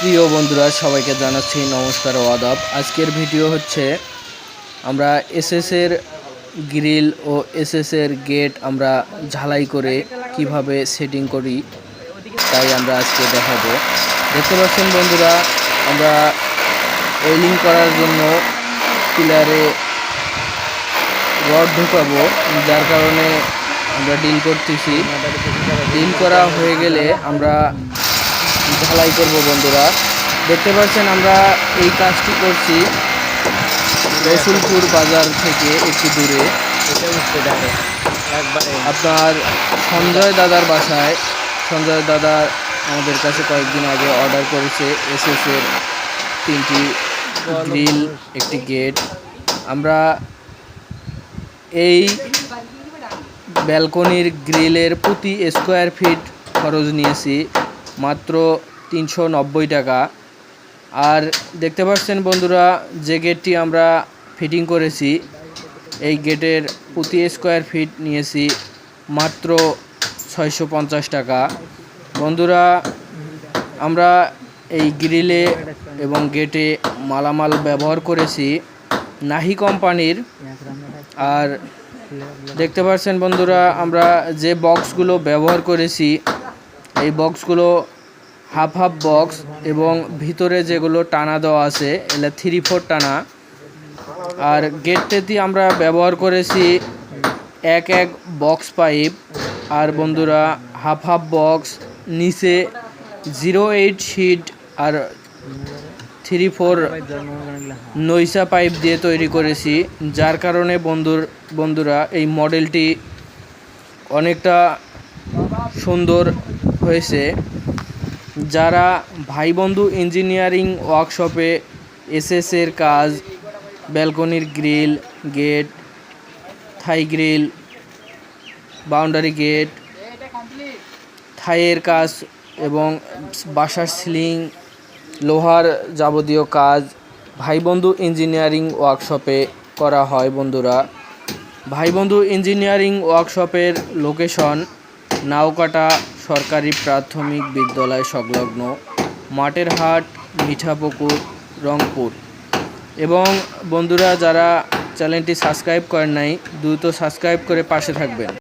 প্রিয় বন্ধুরা, সবাইকে জানাচ্ছি নমস্কার ও আদাব। আজকের ভিডিও হচ্ছে, আমরা এসএস এর গ্রিল ও এসএস এর গেট আমরা ঝালাই করে কীভাবে সেটিং করি, তাই আমরা আজকে দেখাবো। দেখতে পাচ্ছেন বন্ধুরা, আমরা ওয়েলিং করার জন্য পিলারে রড ঢোকাবো, যার কারণে আমরা ডিল করতেছি। ডিল করা হয়ে গেলে আমরা ঢালাই করব বন্ধুরা। দেখতে পাচ্ছেন আমরা এই কাজটি করছি রসুলপুর বাজার থেকে একটু দূরে। আপনার সঞ্জয় দাদার বাসায়। সঞ্জয় দাদা আমাদের কাছে কয়েকদিন আগে অর্ডার করেছে এসএস এর তিনটি গ্রিল একটি গেট। আমরা এই ব্যালকনির গ্রিলের প্রতি স্কোয়ার ফিট খরচ নিয়েছি। মাত্র তিনশো নব্বই টাকা। আর দেখতে পাচ্ছেন বন্ধুরা, যে গেটটি আমরা ফিটিং করেছি, এই গেটের প্রতি স্কোয়ার ফিট নিয়েছি মাত্র ছয়শো পঞ্চাশ টাকা। বন্ধুরা, আমরা এই গ্রিলে এবং গেটে মালামাল ব্যবহার করেছি নাহি কোম্পানির। আর দেখতে পাচ্ছেন বন্ধুরা, আমরা যে বক্সগুলো ব্যবহার করেছি এই বক্সগুলো হাফ হাফ বক্স এবং ভিতরে যেগুলো টানা দেওয়া আছে এগুলো থ্রি ফোর টানা। আর গেটটাতে আমরা ব্যবহার করেছি এক এক বক্স পাইপ। আর বন্ধুরা, হাফ হাফ বক্স, নিচে জিরো এইট শিট আর থ্রি ফোর নৈসা পাইপ দিয়ে তৈরি করেছি, যার কারণে বন্ধুর, বন্ধুরা, এই মডেলটি অনেকটা সুন্দর হয়েছে, যারা ভাই বন্ধু ইঞ্জিনিয়ারিং ওয়ার্কশপে এসএস এর কাজ, ব্যালকনির grill, gate, Thai grill, boundary gate, থাইয়ের কাজ এবং বাসার সিলিং, লোহার যাবতীয় কাজ ভাই বন্ধু ইঞ্জিনিয়ারিং ওয়ার্কশপে করা হয় বন্ধুরা। ভাই বন্ধু ইঞ্জিনিয়ারিং ওয়ার্কশপের লোকেশন নাওকাটা সরকারি প্রাথমিক বিদ্যালয় সংলগ্ন মাঠের হাট মিঠাপুকুর, রংপুর। এবং বন্ধুরা, যারা চ্যানেলটি সাবস্ক্রাইব করেন নাই, দ্রুত সাবস্ক্রাইব করে পাশে থাকবেন।